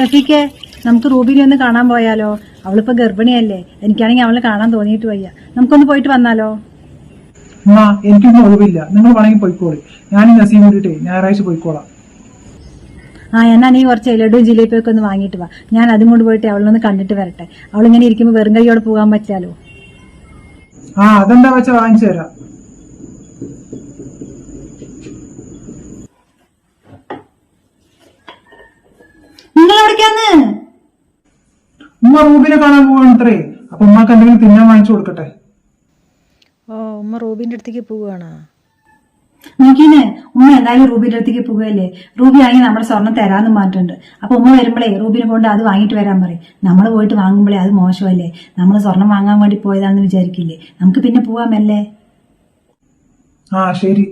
ഷഫീക്കെ നമുക്ക് റൂബിനെ ഒന്ന് കാണാൻ പോയാലോ? അവളിപ്പോ ഗർഭിണിയല്ലേ. എനിക്കാണെങ്കിൽ അവളെ കാണാൻ തോന്നിയിട്ട് വയ്യ. നമുക്കൊന്ന് പോയിട്ട് വന്നാലോ? എനിക്കൊന്നും ഒഴിവില്ല നിങ്ങൾ വേണമെങ്കിൽ പോയിക്കോളി. ഞാനും നസീം കൂടിയിട്ടേ ഞായറാഴ്ച പോയിക്കോളാം. ആ എന്നാ നീ കുറച്ച് ലഡുവും ജിലേബിയൊക്കെ ഒന്ന് വാങ്ങിയിട്ട് വാ. ഞാൻ അതും കൊണ്ട് പോയിട്ട് അവളൊന്ന് കണ്ടിട്ട് വരട്ടെ. അവളിങ്ങനെ ഇരിക്കുമ്പോൾ വെറും കൈയോടെ പോകാൻ പറ്റാലോ ആ അതെന്താ വെച്ചാ വാങ്ങിച്ചു തരാം. നിങ്ങൾ എവിടേക്കാന്ന് ഉമ്മ റൂബിനെ കാണാൻ പോവാണത്രേ. അപ്പൊ ഉമ്മക്ക് എന്തെങ്കിലും തിന്നാൻ വാങ്ങിച്ചു കൊടുക്കട്ടെ. ഓ ഉമ്മ റൂബിന്റെ അടുത്തേക്ക് പോവുകയാണോ നോക്കീന് ഉമ്മ എന്തായാലും റൂബിന്റെ അടുത്തേക്ക് പോവുകയല്ലേ? റൂബി ആണെങ്കിൽ നമ്മുടെ സ്വർണം തരാന്ന് പറഞ്ഞിട്ടുണ്ട്. അപ്പൊ ഉമ്മ വരുമ്പോഴേ റൂബിനെ കൊണ്ട് അത് വാങ്ങിയിട്ട് വരാൻ പറയും. നമ്മൾ പോയിട്ട് വാങ്ങുമ്പോഴേ അത് മോശമല്ലേ? നമ്മൾ സ്വർണം വാങ്ങാൻ വേണ്ടി പോയതാണെന്ന് വിചാരിക്കില്ലേ? നമുക്ക് പിന്നെ പോവാമല്ലേ ആ ശരി.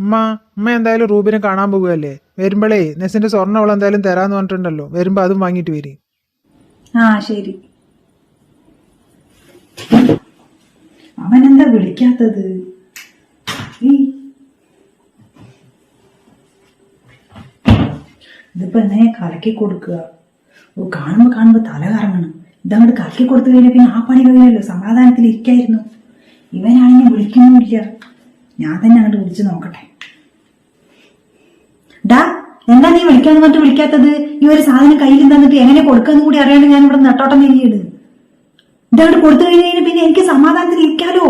ഉമ്മ ഉമ്മ എന്തായാലും റൂബിനെ കാണാൻ പോകുകയല്ലേ വരുമ്പോഴേ നെസിന്റെ സ്വർണ എന്തായാലും തരാന്ന് പറഞ്ഞിട്ടുണ്ടല്ലോ. വരുമ്പോ അതും വാങ്ങിട്ട് വരി. ആ ശരി. അവനെന്താ വിളിക്കാത്തത്. ഇതിപ്പോ എങ്ങനെ കലക്കി കൊടുക്കുക. ഓ കാണുമ്പോ കാണുമ്പോ തല കറങ്ങണം. ഇതങ്ങോട്ട് കലക്കി കൊടുത്തു കഴിഞ്ഞാൽ പിന്നെ ആ പണി കഴിയല്ലോ സമാധാനത്തിൽ ഇരിക്കായിരുന്നു ഇവനാണെങ്കിൽ വിളിക്കുന്നുമില്ല. ഞാൻ തന്നെ അങ്ങോട്ട് വിളിച്ചു നോക്കട്ടെ. എന്താ നീ വിളിക്കാന്ന് പറഞ്ഞിട്ട് വിളിക്കാത്തത്? ഈ ഒരു സാധനം കയ്യിൽ തന്നിട്ട് എങ്ങനെ കൊടുക്കാന്ന് കൂടി അറിയാണ്ട് ഞാൻ ഇവിടെ നട്ടോട്ടം നീങ്ങിയിട് ഇതങ്ങോട്ട് കൊടുത്തു കഴിഞ്ഞ് കഴിഞ്ഞാൽ പിന്നെ എനിക്ക് സമാധാനത്തിൽ ഇരിക്കാലോ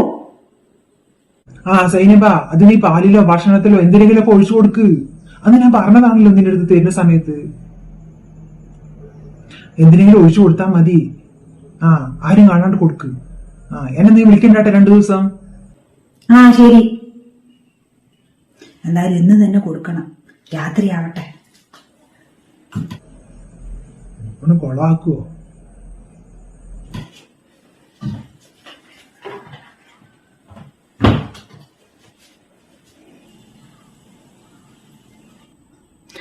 ആ സൈനബ അത് നീ പാലിലോ ഭക്ഷണത്തിലോ എന്തിനെങ്കിലും ഒക്കെ ഒഴിച്ചു കൊടുക്ക്. അന്ന് ഞാൻ പറഞ്ഞതാണല്ലോ നിന്റെ അടുത്ത് തരുന്ന സമയത്ത്. എന്തിനെങ്കിലും ഒഴിച്ചു കൊടുത്താൽ മതി. ആ ആരും കാണാണ്ട് കൊടുക്ക്. ആ എന്നെ നീ വിളിക്കണ്ടാട്ടെ രണ്ടു ദിവസം? ആ ശരി. എന്തായാലും ഇന്ന് തന്നെ കൊടുക്കണം. രാത്രിയാവട്ടെ. ഒന്ന് കൊളാക്കുവോ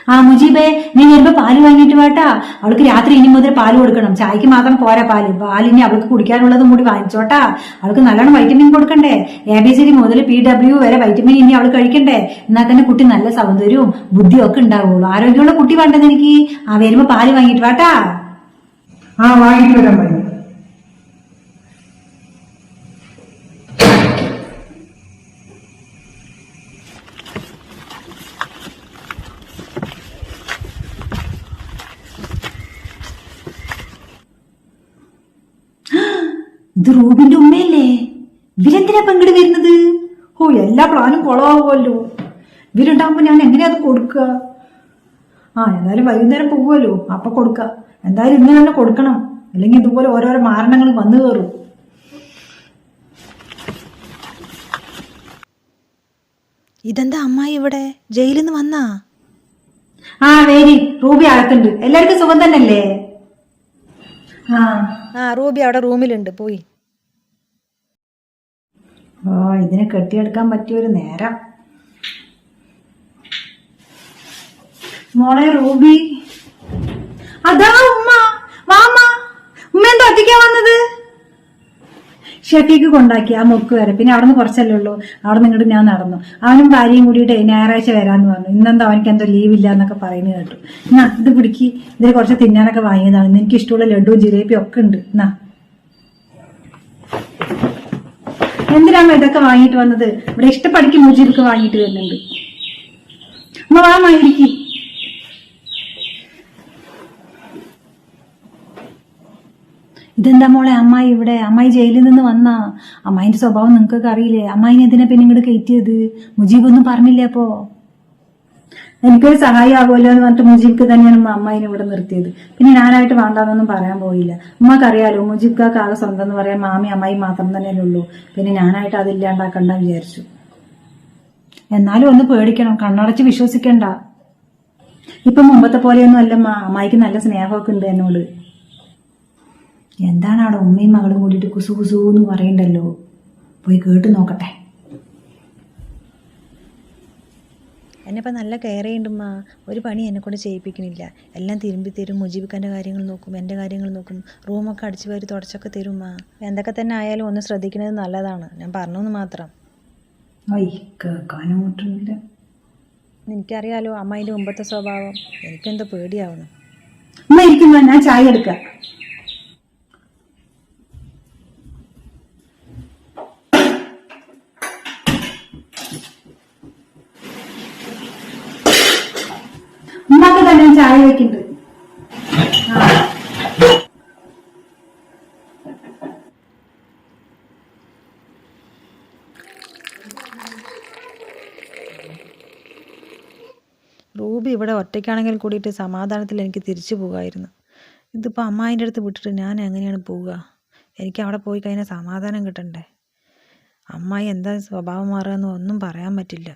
ആ മുജീബേ നീ വരുമ്പോ പാൽ വാങ്ങിയിട്ട് വേട്ടാ. അവൾക്ക് രാത്രി ഇനി മുതൽ പാൽ കൊടുക്കണം. ചായക്ക് മാത്രം പോരാ പാൽ. പാലിനി അവൾക്ക് കുടിക്കാനുള്ളതും കൂടി വാങ്ങിച്ചോട്ടാ. അവൾക്ക് നല്ലോണം വൈറ്റമിൻ കൊടുക്കണ്ടേ. എ ബി സി ഡി മുതൽ പി ഡബ്ല്യു വരെ വൈറ്റമിൻ ഇനി അവൾ കഴിക്കണ്ടേ. എന്നാൽ തന്നെ കുട്ടി നല്ല സൗന്ദര്യവും ബുദ്ധിയും ഒക്കെ ഉണ്ടാവുള്ളൂ. ആരോഗ്യമുള്ള കുട്ടി വേണ്ടത് എനിക്ക്? ആ വരുമ്പോ പാൽ വാങ്ങിയിട്ട് വേട്ടാ. ആ വാങ്ങിട്ട് വരാൻ ഇത് റൂബിന്റെ ഉമ്മയല്ലേ ഇവരെന്തിനാ പങ്കിട് വരുന്നത്? ഓ എല്ലാ പ്ലാനും കുളമാവുമല്ലോ ഇവരുണ്ടാകുമ്പോ ഞാൻ എങ്ങനെയാ അത് കൊടുക്കുക? ആ എന്തായാലും വൈകുന്നേരം പോകുമല്ലോ. അപ്പൊ കൊടുക്ക. എന്തായാലും ഇന്ന് തന്നെ കൊടുക്കണം. അല്ലെങ്കിൽ ഇതുപോലെ ഓരോരോ മാരണങ്ങൾ വന്നു കയറും. ഇതെന്താ അമ്മായി ഇവിടെ? ജയിലിൽ നിന്ന് വന്നാ? ആ വേരി റൂബി അകത്തുണ്ട്. എല്ലാവർക്കും സുഖം തന്നെയല്ലേ? ആ. ആ റൂബി അവിടെ റൂമിലുണ്ട്. പോയി. ഓ ഇതിനെ കെട്ടിയെടുക്കാൻ പറ്റിയ ഒരു നേരം. മോളെ റൂബി. അതാ ഉമ്മ. വാമ്മ ഉമ്മ. എന്താ ഒറ്റയ്ക്കാ വന്നത്? ഷെഫീക്ക് കൊണ്ടാക്കി ആ മുക്ക് വരെ. പിന്നെ അവിടെ നിന്ന് കുറച്ചല്ലേ ഉള്ളൂ. അവിടെ നിന്നിട്ട് ഞാൻ നടന്നു. അവനും ഭാര്യയും കൂടിയിട്ട് ഞായറാഴ്ച വരാന്ന് പറഞ്ഞു. ഇന്നെന്താ അവനക്ക് എന്തോ ലീവ് ഇല്ല എന്നൊക്കെ പറയുന്നത് കേട്ടു. എന്നാ ഇത് പിടിക്ക് ഇതിൽ കുറച്ച് തിന്നാനൊക്കെ വാങ്ങിയതാണ്. എനിക്ക് ഇഷ്ടമുള്ള ലഡുവും ജിലേബിയും ഒക്കെ ഉണ്ട്. എന്നാ. എന്തിനാണ് ഇതൊക്കെ വാങ്ങിയിട്ട് വന്നത്? ഇവിടെ ഇഷ്ടപ്പടിക്ക് മുജീബ്ക്ക് വാങ്ങിയിട്ട് വരുന്നുണ്ട്. അമ്മ വാ ഇരിക്കി. ഇതെന്താ മോളെ അമ്മായി ഇവിടെ? അമ്മായി ജയിലിൽ നിന്ന് വന്നാ? അമ്മായിന്റെ സ്വഭാവം നിങ്ങൾക്കൊക്കെ അറിയില്ലേ? അമ്മായിനെ എന്തിനാ പിന്നെ ഇങ്ങോട്ട് കയറ്റിയത്? മുജീബ് ഒന്നും പറഞ്ഞില്ലേ അപ്പോ? എനിക്കൊരു സഹായമാകുമല്ലോ എന്ന് പറഞ്ഞിട്ട് മുജീബ്ക്ക് തന്നെയാണ് അമ്മായിനെ ഇവിടെ നിർത്തിയത്. പിന്നെ ഞാനായിട്ട് വേണ്ടാന്നൊന്നും പറയാൻ പോയില്ല. ഉമ്മക്കറിയാലോ മുജീബ്ക്കാക്ക് ആകെ സ്വന്തം എന്ന് പറയാൻ മാമി അമ്മായി മാത്രം തന്നെയല്ലേ ഉള്ളൂ. പിന്നെ ഞാനായിട്ട് അതില്ലാണ്ടാക്കണ്ട വിചാരിച്ചു. എന്നാലും ഒന്ന് പേടിക്കണം കണ്ണടച്ച് വിശ്വസിക്കണ്ട. ഇപ്പൊ മുമ്പത്തെ പോലെയൊന്നും അല്ല അമ്മായിക്ക് നല്ല സ്നേഹമൊക്കെ ഉണ്ട് എന്നോട്. എന്താണ് അവിടെ ഉമ്മയും മകളും കൂടിയിട്ട് കുസു കുസു എന്ന് പറയണ്ടല്ലോ? പോയി കേട്ട് നോക്കട്ടെ. എന്നെപ്പം നല്ല കെയർ ചെയ്യുന്നുണ്ടമ്മ ഒരു പണി എന്നെക്കൊണ്ട് ചെയ്യിപ്പിക്കണില്ല. എല്ലാം തിരുമ്പി തരും മുജീബിക്കാന്റെ കാര്യങ്ങൾ നോക്കും എന്റെ കാര്യങ്ങൾ നോക്കും. റൂമൊക്കെ അടിച്ചു വാരി തുടച്ചൊക്കെ തരുമ്മ എന്തൊക്കെ തന്നെ ആയാലും ഒന്ന് ശ്രദ്ധിക്കുന്നത് നല്ലതാണ്. ഞാൻ പറഞ്ഞെന്ന് മാത്രം. എനിക്കറിയാലോ അമ്മായിന്റെ മുമ്പത്തെ സ്വഭാവം. എനിക്കെന്തോ പേടിയാവുന്നു. ഞാൻ ചായ എടുക്കാം. തന്നെ ചായ വെക്കുന്നുണ്ട് റൂബി ഇവിടെ ഒറ്റയ്ക്കാണെങ്കിൽ കൂടിയിട്ട് സമാധാനത്തിൽ എനിക്ക് തിരിച്ചു പോകായിരുന്നു. ഇതിപ്പോൾ അമ്മായിന്റെ അടുത്ത് വിട്ടിട്ട് ഞാൻ എങ്ങനെയാണ് പോവുക? എനിക്ക് അവിടെ പോയി കഴിഞ്ഞാൽ സമാധാനം കിട്ടണ്ടേ? അമ്മായി എന്താ സ്വഭാവം മാറുകയെന്ന് ഒന്നും പറയാൻ പറ്റില്ല.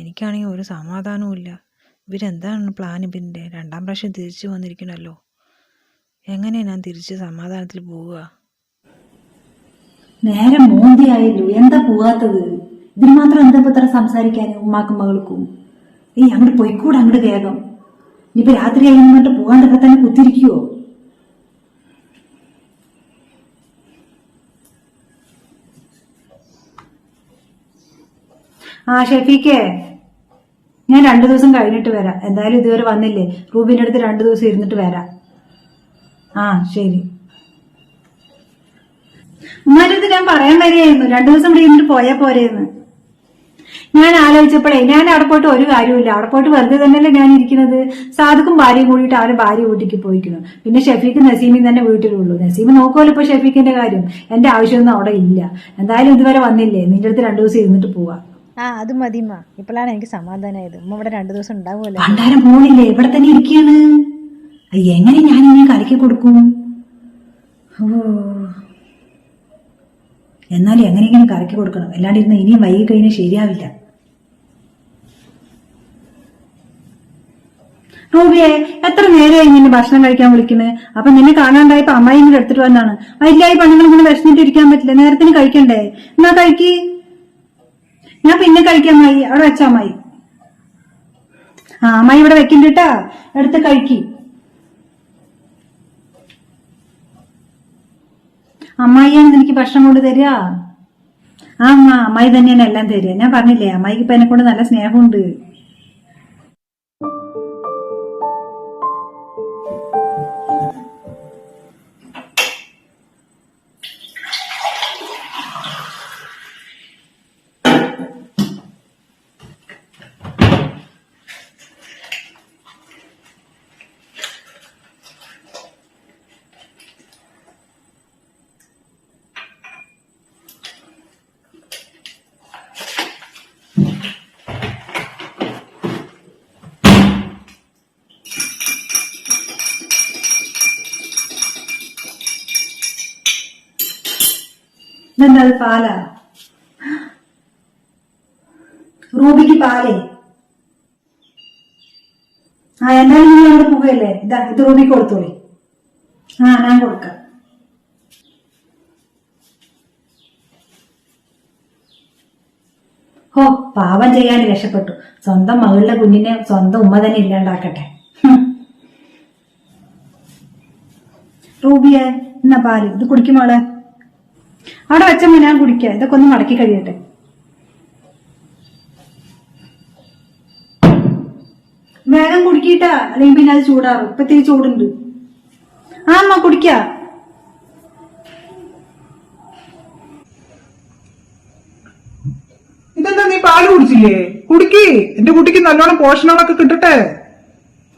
എനിക്കാണെങ്കിൽ ഒരു സമാധാനവും ഇല്ല. ഇവരെന്താണ് പ്ലാൻ ഇവന്റെ? രണ്ടാം പ്രാവശ്യം തിരിച്ചു വന്നിരിക്കണമല്ലോ എങ്ങനെയാണ് ഞാൻ തിരിച്ച് സമാധാനത്തിൽ പോവുക? നേരെ മോന്തിയായല്ലോ എന്താ പോവാത്തത്? ഇതിന് മാത്രം എന്താ ഇത്ര സംസാരിക്കാനും ഉമ്മാക്കും മകൾക്കും? ഏയ് അങ്ങോട്ട് പോയിക്കൂടെ അങ്ങോട്ട് വേഗം. ഇനിയിപ്പോ രാത്രി കഴിഞ്ഞിട്ട് പോകാണ്ടൊക്കെ തന്നെ കുത്തിരിക്കുവോ ആ ഷെഫീക്കേ ഞാൻ രണ്ടു ദിവസം കഴിഞ്ഞിട്ട് വരാം. എന്തായാലും ഇതുവരെ വന്നില്ലേ? റൂബിന്റെ അടുത്ത് രണ്ടു ദിവസം ഇരുന്നിട്ട് വരാം. ആ ശരി. എന്നാലും ഞാൻ പറയാൻ വരികയായിരുന്നു. രണ്ടു ദിവസം ഇവിടെ ഇരുന്നിട്ട് പോയാ പോരെയെന്ന് ഞാൻ ആലോചിച്ചപ്പോഴേ ഞാൻ അവിടെ പോയിട്ട് ഒരു കാര്യമില്ല അവിടെ പോയിട്ട് വെറുതെ തന്നെയല്ലേ ഞാൻ ഇരിക്കുന്നത്? സാധുക്കും ഭാര്യയും കൂടിയിട്ട് അവരെ ഭാര്യ വീട്ടിക്ക് പോയിക്കുന്നു പിന്നെ ഷെഫീഖ് നസീമിൻ തന്നെ വീട്ടിലുള്ളൂ. നസീം നോക്കുമല്ലോ ഇപ്പൊ ഷെഫീക്കിന്റെ കാര്യം. എന്റെ ആവശ്യമൊന്നും അവിടെ ഇല്ല. എന്തായാലും ഇതുവരെ വന്നില്ലേ? നിന്റെ അടുത്ത് രണ്ടു ദിവസം ഇരുന്നിട്ട് പോവാ. ആ അത് മതിമാ ഇപ്പോഴാണ് എനിക്ക് സമാധാനമായത് ഉമ്മ ഇവിടെ രണ്ടു ദിവസം ഉണ്ടാവുമല്ലോ. പണ്ടാരം പോണില്ലേ ഇവിടെ തന്നെ ഇരിക്കുകയാണ്. എങ്ങനെ ഞാൻ ഇനി കലക്കി കൊടുക്കും? ഓ എന്നാലും എങ്ങനെയെങ്കിലും കറക്കി കൊടുക്കണം? അല്ലാണ്ട് ഇരുന്ന് ഇനിയും വൈകി കഴിഞ്ഞാൽ ശരിയാവില്ല. റൂബിയെ എത്ര നേരമായി നിന്നെ ഭക്ഷണം കഴിക്കാൻ വിളിക്കുന്നത് അപ്പൊ നിന്നെ കാണാണ്ടായപ്പോ അമ്മായി എടുത്തിട്ട് വന്നാണ്. വൈകിയായി പണങ്ങൾ ഇങ്ങനെ വിശന്നിട്ട് ഇരിക്കാൻ പറ്റില്ല. നേരത്തിന് കഴിക്കണ്ടേ? എന്നാ കഴിക്ക്. ഞാൻ പിന്നെ കഴിക്കാൻ മായി അവിടെ വെച്ചാ മായി ആ അമ്മായി ഇവിടെ വെക്കണ്ടിട്ടാ. എടുത്ത് കഴിക്കി. അമ്മായിയാണ് എനിക്ക് ഭക്ഷണം കൊണ്ട് തരിക. ആ അമ്മ അമ്മായി തന്നെയാണ് എല്ലാം തരിക. ഞാൻ പറഞ്ഞില്ലേ അമ്മായിക്ക് ഇപ്പൊ എന്നെ കൊണ്ട് നല്ല സ്നേഹമുണ്ട്. ഇതെന്താ പാലാ. റൂബിക്ക് പാലേ. ആ എന്നാലും ഇനി അവിടെ പോവുകയല്ലേ? ഇതാ ഇത് റൂബിക്ക് കൊടുത്തോളി. ആ ഞാൻ കൊടുക്കാം. ഹോ പാവം ചെയ്യാൻ രക്ഷപ്പെട്ടു. സ്വന്തം മകളുടെ കുഞ്ഞിനെ സ്വന്തം ഉമ്മ തന്നെ ഇല്ലാണ്ടാക്കട്ടെ. റൂബിയെ എന്നാ പാൽ? ഇത് കുടിക്കും മോളെ. അവിടെ വെച്ചമ്മ ഞാൻ കുടിക്കാം. ഇതൊക്കെ ഒന്ന് മടക്കി കഴിയട്ടെ. വേഗം കുടിക്കിട്ടാ അല്ലെങ്കിൽ പിന്നെ അത് ചൂടാറും. ഇപ്പത്തേക്ക് ചൂടുണ്ട്. ആ അമ്മ കുടിക്ക. ഇതെന്താ നീ പാൽ കുടിച്ചില്ലേ? കുടിക്ക്. എന്റെ കുട്ടിക്ക് നല്ലോണം പോഷണങ്ങളൊക്കെ കിട്ടട്ടെ.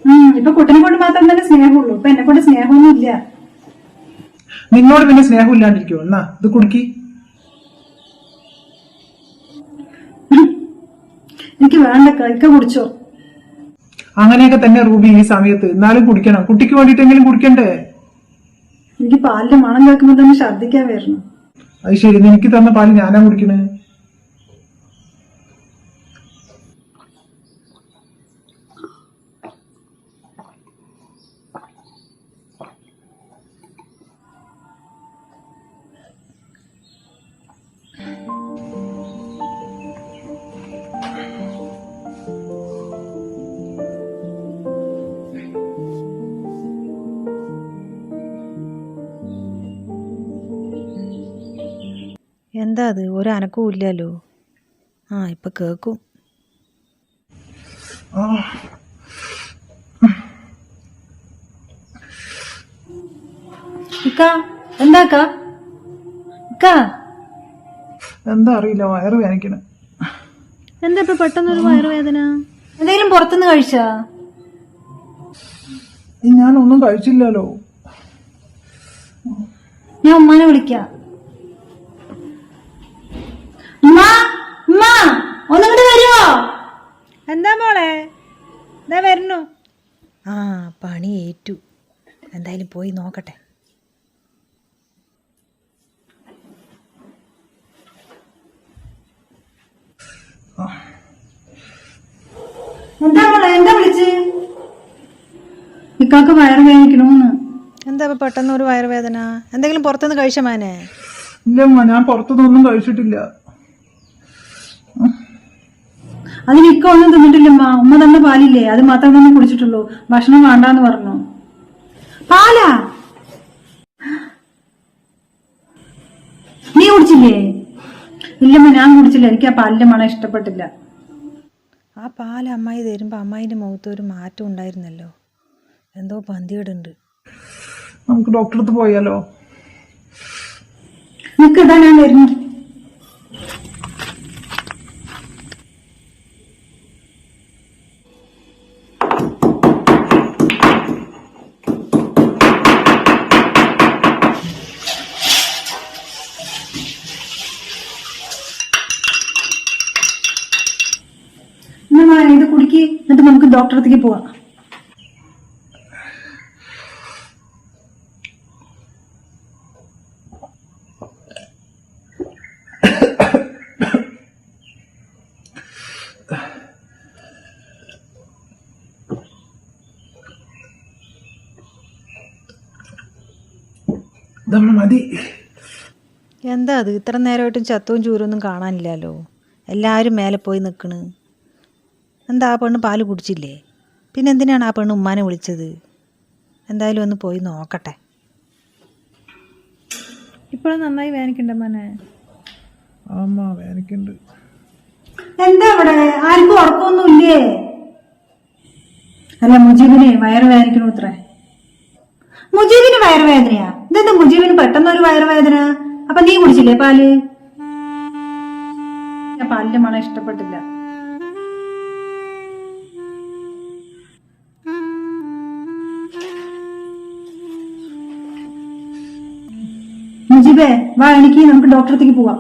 ഉം ഇപ്പൊ കുട്ടനെ കൊണ്ട് മാത്രം തന്നെ സ്നേഹമുള്ളൂ. ഇപ്പൊ എന്നെ കൊണ്ട് സ്നേഹമൊന്നും ഇല്ല നിന്നോട് പിന്നെ സ്നേഹം എന്നാ ഇത് കുടുക്കി. എനിക്ക് വേണ്ട കഴിക്ക കുടിച്ചോ. അങ്ങനെയൊക്കെ തന്നെ റൂബി ഈ സമയത്ത്. എന്നാലും കുടിക്കണം. കുട്ടിക്ക് വേണ്ടിട്ടെങ്കിലും കുടിക്കണ്ടേ? എനിക്ക് പാലിന്റെ മണം കേൾക്കുമ്പോ തന്നെ ഛർദ്ദിക്കാൻ വരണം അത് ശരി. എനിക്ക് തന്ന പാൽ ഞാനാ കുടിക്കണേ? എന്താ അത്? ഒരു അനക്കവും ഇല്ലല്ലോ. ആ ഇപ്പം കേൾക്കും എന്താക്ക ഇക്ക എന്താ അറിയില്ല വയറ് വേദനിക്കണ. എന്താ ഇപ്പം പെട്ടെന്നൊരു വയറുവേദന എന്തെങ്കിലും പുറത്തുനിന്ന് കഴിച്ചാ? ഞാനൊന്നും കഴിച്ചില്ലല്ലോ. ഞാൻ ഉമ്മാനെ വിളിക്കാം. ഒന്നിങ്ങോട്ട് വരുമോ എന്താ മോളെ? എന്താ വരുന്നു. ആ പണി ഏറ്റു. എന്തായാലും പോയി നോക്കട്ടെ. എന്താ മോളെ? എന്താ വിളിച്ച്? ഇക്കാക്ക് വയറ് വേദനിക്കണോന്ന്. എന്താ ഇപ്പം പെട്ടെന്ന് ഒരു വയറുവേദന? എന്തെങ്കിലും പുറത്തുനിന്ന് കഴിച്ച മാനേ? ഇല്ല ഞാൻ പുറത്തുനിന്നൊന്നും കഴിച്ചിട്ടില്ല. അതിന് ഇക്ക ഒന്നും തിന്നിട്ടില്ലമ്മ. ഉമ്മ തന്ന പാലില്ലേ? അത് മാത്രം തന്നെ കുടിച്ചിട്ടുള്ളൂ. ഭക്ഷണം വേണ്ടാന്ന് പറഞ്ഞു. പാലാ? നീ കുടിച്ചില്ലേ? ഇല്ലമ്മ ഞാൻ കുടിച്ചില്ല. എനിക്ക് ആ പാലിന്റെ മണം ഇഷ്ടപ്പെട്ടില്ല. ആ പാൽ അമ്മായി തരുമ്പോൾ അമ്മായിന്റെ മുഖത്ത് ഒരു മാറ്റം ഉണ്ടായിരുന്നല്ലോ. എന്തോ പന്തിയിടുണ്ട് നമുക്ക് ഡോക്ടറെ അടുത്ത് പോയാലോ? നിനക്ക് ഇതാ ഞാൻ വരുന്നു എന്നാ ഇത് കുടിക്ക് എന്നിട്ട് നമുക്ക് ഡോക്ടറെ അടുത്തേക്ക് പോവാം മതി. എന്താ അത്? ഇത്ര നേരമായിട്ടും ചത്തവും ചൂരൊന്നും കാണാനില്ലല്ലോ. എല്ലാവരും മേലെ പോയി നിൽക്കണ് എന്താ ആ പെണ്ണ് പാൽ കുടിച്ചില്ലേ? പിന്നെ എന്തിനാണ് ആ പെണ്ണ് ഉമ്മാനെ വിളിച്ചത്? എന്തായാലും ഒന്ന് പോയി നോക്കട്ടെ. ഇപ്പോഴും നന്നായി വേനക്കുണ്ട് മോനെ. അമ്മ വേദനിക്കുന്നുണ്ട് എന്താ ഇവിടെ? ആർക്കും ഉറക്കമൊന്നുമില്ലേ അല്ല മുജീബിന് വയറ് വേദനിക്കണു ഇത്രേ മുജീബിന് വയറുവേദനയാ ഇതെന്താ മുജീബിന് പെട്ടെന്ന് ഒരു വയറുവേദന അപ്പൊ നീ കുടിച്ചില്ലേ പാൽ? ഞാൻ പാലിന്റെ മണം ഇഷ്ടപ്പെട്ടില്ല. മുജീബേ വാ എനിക്ക് നമുക്ക് ഡോക്ടറത്തേക്ക് പോവാം.